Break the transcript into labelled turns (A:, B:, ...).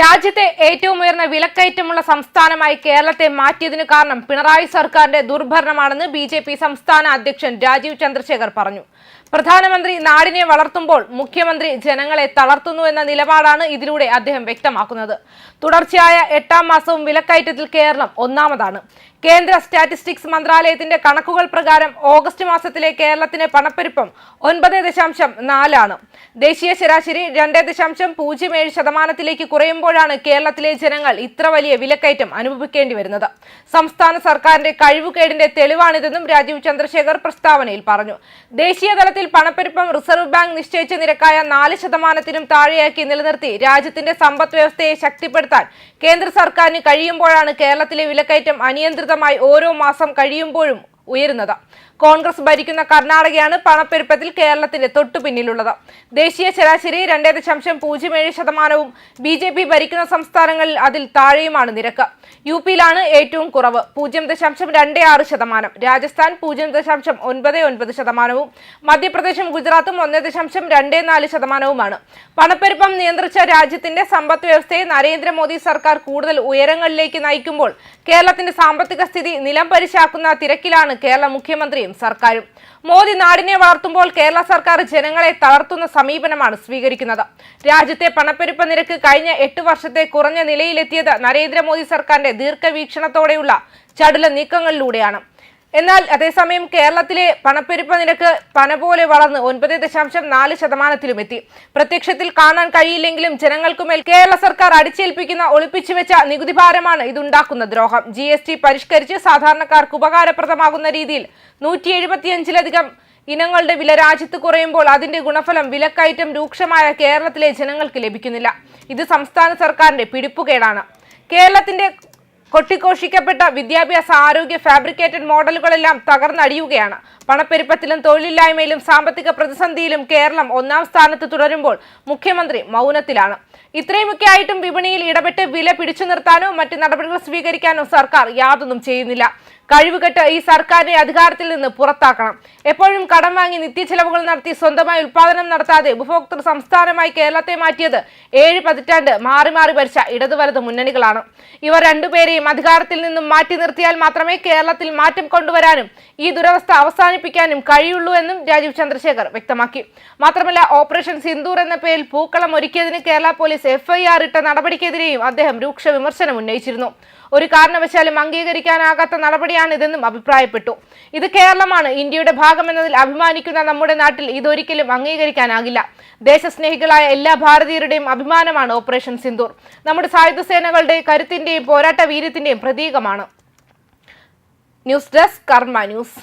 A: രാജ്യത്തെ ഏറ്റവും ഉയർന്ന വിലക്കയറ്റമുള്ള സംസ്ഥാനമായി കേരളത്തെ മാറ്റിയതിനു കാരണം പിണറായി സർക്കാരിന്റെ ദുർഭരണമാണെന്ന് ബി സംസ്ഥാന അധ്യക്ഷൻ രാജീവ് ചന്ദ്രശേഖർ പറഞ്ഞു. പ്രധാനമന്ത്രി നാടിനെ വളർത്തുമ്പോൾ മുഖ്യമന്ത്രി ജനങ്ങളെ തളർത്തുന്നു എന്ന നിലപാടാണ് ഇതിലൂടെ അദ്ദേഹം വ്യക്തമാക്കുന്നത്. തുടർച്ചയായ എട്ടാം മാസവും വിലക്കയറ്റത്തിൽ കേരളം ഒന്നാമതാണ്. കേന്ദ്ര സ്റ്റാറ്റിസ്റ്റിക്സ് മന്ത്രാലയത്തിന്റെ കണക്കുകൾ പ്രകാരം ഓഗസ്റ്റ് മാസത്തിലെ കേരളത്തിന്റെ പണപ്പെരുപ്പം ഒൻപത് ദശാംശം നാലാണ്. ദേശീയ ശരാശരി രണ്ട് ദശാംശം പൂജ്യം ഏഴ് ശതമാനത്തിലേക്ക് കുറയുമ്പോഴാണ് കേരളത്തിലെ ജനങ്ങൾ ഇത്ര വലിയ വിലക്കയറ്റം അനുഭവിക്കേണ്ടി വരുന്നത്. സംസ്ഥാന സർക്കാരിന്റെ കഴിവുകേടിന്റെ തെളിവാണിതെന്നും രാജീവ് ചന്ദ്രശേഖർ പ്രസ്താവനയിൽ പറഞ്ഞു. ദേശീയ തലത്തിൽ പണപ്പെരുപ്പം റിസർവ് ബാങ്ക് നിശ്ചയിച്ച നിരക്കായ നാല് ശതമാനത്തിനും താഴെയാക്കി നിലനിർത്തി രാജ്യത്തിന്റെ സമ്പദ് വ്യവസ്ഥയെ ശക്തിപ്പെടുത്താൻ കേന്ദ്ര സർക്കാരിന് കഴിയുമ്പോഴാണ് കേരളത്തിലെ വിലക്കയറ്റം അനിയന്ത്രിതമായി ഓരോ മാസം കഴിയുമ്പോഴും ഉയരുന്നത്. കോൺഗ്രസ് ഭരിക്കുന്ന കർണാടകയാണ് പണപ്പെരുപ്പത്തിൽ കേരളത്തിന്റെ തൊട്ടു പിന്നിലുള്ളത്. ദേശീയ ശരാശരി രണ്ട് ദശാംശം പൂജ്യം ഏഴ് ശതമാനവും ബി ജെ പി ഭരിക്കുന്ന സംസ്ഥാനങ്ങളിൽ അതിൽ താഴെയുമാണ് നിരക്ക്. യു പിയിലാണ് ഏറ്റവും കുറവ് പൂജ്യം ദശാംശം രണ്ട് ആറ് ശതമാനം. രാജസ്ഥാൻ പൂജ്യം ദശാംശം ഒൻപത് ഒൻപത് ശതമാനവും. മധ്യപ്രദേശും ഗുജറാത്തും ഒന്ന് ദശാംശം രണ്ട് നാല് ശതമാനവുമാണ്. പണപ്പെരുപ്പം നിയന്ത്രിച്ച രാജ്യത്തിന്റെ സമ്പദ് വ്യവസ്ഥയെ നരേന്ദ്രമോദി സർക്കാർ കൂടുതൽ ഉയരങ്ങളിലേക്ക് നയിക്കുമ്പോൾ കേരളത്തിന്റെ സാമ്പത്തിക സ്ഥിതി നിലം പരിശാക്കുന്ന തിരക്കിലാണ് കേരള മുഖ്യമന്ത്രിയും സർക്കാരും. മോദി നാടിനെ വളർത്തുമ്പോൾ കേരള സർക്കാർ ജനങ്ങളെ തളർത്തുന്ന സമീപനമാണ് സ്വീകരിക്കുന്നത്. രാജ്യത്തെ പണപ്പെരുപ്പ നിരക്ക് കഴിഞ്ഞ എട്ട് വർഷത്തെ കുറഞ്ഞ നിലയിലെത്തിയത് നരേന്ദ്രമോദി സർക്കാരിന്റെ ദീർഘവീക്ഷണത്തോടെയുള്ള ചടുല നീക്കങ്ങളിലൂടെയാണ്. എന്നാൽ അതേസമയം കേരളത്തിലെ പണപ്പെരുപ്പ നിരക്ക് പന പോലെ വളർന്ന് ഒൻപത് ദശാംശം നാല് ശതമാനത്തിലും എത്തി. പ്രത്യക്ഷത്തിൽ കാണാൻ കഴിയില്ലെങ്കിലും ജനങ്ങൾക്കുമേൽ കേരള സർക്കാർ അടിച്ചേൽപ്പിക്കുന്ന ഒളിപ്പിച്ചുവെച്ച നികുതി ഭാരമാണ് ഇതുണ്ടാക്കുന്ന ദ്രോഹം. ജി എസ് ടി പരിഷ്കരിച്ച് സാധാരണക്കാർക്ക് ഉപകാരപ്രദമാകുന്ന രീതിയിൽ നൂറ്റി എഴുപത്തിയഞ്ചിലധികം ഇനങ്ങളുടെ വില രാജ്യത്ത് കുറയുമ്പോൾ അതിന്റെ ഗുണഫലം വിലക്കയറ്റം രൂക്ഷമായ കേരളത്തിലെ ജനങ്ങൾക്ക് ലഭിക്കുന്നില്ല. ഇത് സംസ്ഥാന സർക്കാരിന്റെ പിടിപ്പുകേടാണ്. കേരളത്തിന്റെ കൊട്ടിഘോഷിക്കപ്പെട്ട വിദ്യാഭ്യാസ ആരോഗ്യ ഫാബ്രിക്കേറ്റഡ് മോഡലുകളെല്ലാം തകർന്നടിയുകയാണ്. പണപ്പെരുപ്പത്തിലും തൊഴിലില്ലായ്മയിലും സാമ്പത്തിക പ്രതിസന്ധിയിലും കേരളം ഒന്നാം സ്ഥാനത്ത് തുടരുമ്പോൾ മുഖ്യമന്ത്രി മൗനത്തിലാണ്. ഇത്രയുമൊക്കെ ആയിട്ടും വിപണിയിൽ ഇടപെട്ട് വില പിടിച്ചു നിർത്താനോ മറ്റ് നടപടികൾ സ്വീകരിക്കാനോ സർക്കാർ യാതൊന്നും ചെയ്യുന്നില്ല. കഴിവുകെട്ട് ഈ സർക്കാരിനെ അധികാരത്തിൽ നിന്ന് പുറത്താക്കണം. എപ്പോഴും കടം വാങ്ങി നിത്യചെലവുകൾ നടത്തി സ്വന്തമായി ഉൽപാദനം നടത്താതെ ഉപഭോക്തൃ സംസ്ഥാനമായി കേരളത്തെ മാറ്റിയത് ഏഴ് പതിറ്റാണ്ട് മാറി മാറി ഭരിച്ച ഇടതു വലത് മുന്നണികളാണ്. ഇവർ രണ്ടുപേരെയും അധികാരത്തിൽ നിന്നും മാറ്റി നിർത്തിയാൽ മാത്രമേ കേരളത്തിൽ മാറ്റം കൊണ്ടുവരാനും ഈ ദുരവസ്ഥ അവസാനിപ്പിക്കാനും കഴിയുള്ളൂ എന്നും രാജീവ് ചന്ദ്രശേഖർ വ്യക്തമാക്കി. മാത്രമല്ല ഓപ്പറേഷൻ സിന്ദൂർ എന്ന പേരിൽ പൂക്കളം ഒരുക്കിയതിന് കേരള പോലീസ് എഫ്ഐആർ ഇട്ട നടപടിക്കെതിരെയും അദ്ദേഹം രൂക്ഷ വിമർശനം ഉന്നയിച്ചിരുന്നു ഒരു കാരണവശാലും അംഗീകരിക്കാനാകാത്ത നടപടിയാണിതെന്നും അഭിപ്രായപ്പെട്ടു. ഇത് കേരളമാണ്. ഇന്ത്യയുടെ ഭാഗമെന്നതിൽ അഭിമാനിക്കുന്ന നമ്മുടെ നാട്ടിൽ ഇതൊരിക്കലും അംഗീകരിക്കാനാകില്ല. ദേശസ്നേഹികളായ എല്ലാ ഭാരതീയരുടെയും അഭിമാനമാണ് ഓപ്പറേഷൻ സിന്ദൂർ. നമ്മുടെ സായുധ സേനകളുടെ കരുത്തിന്റെയും പോരാട്ട വീര്യത്തിന്റെയും പ്രതീകമാണ്. News desk Karma news.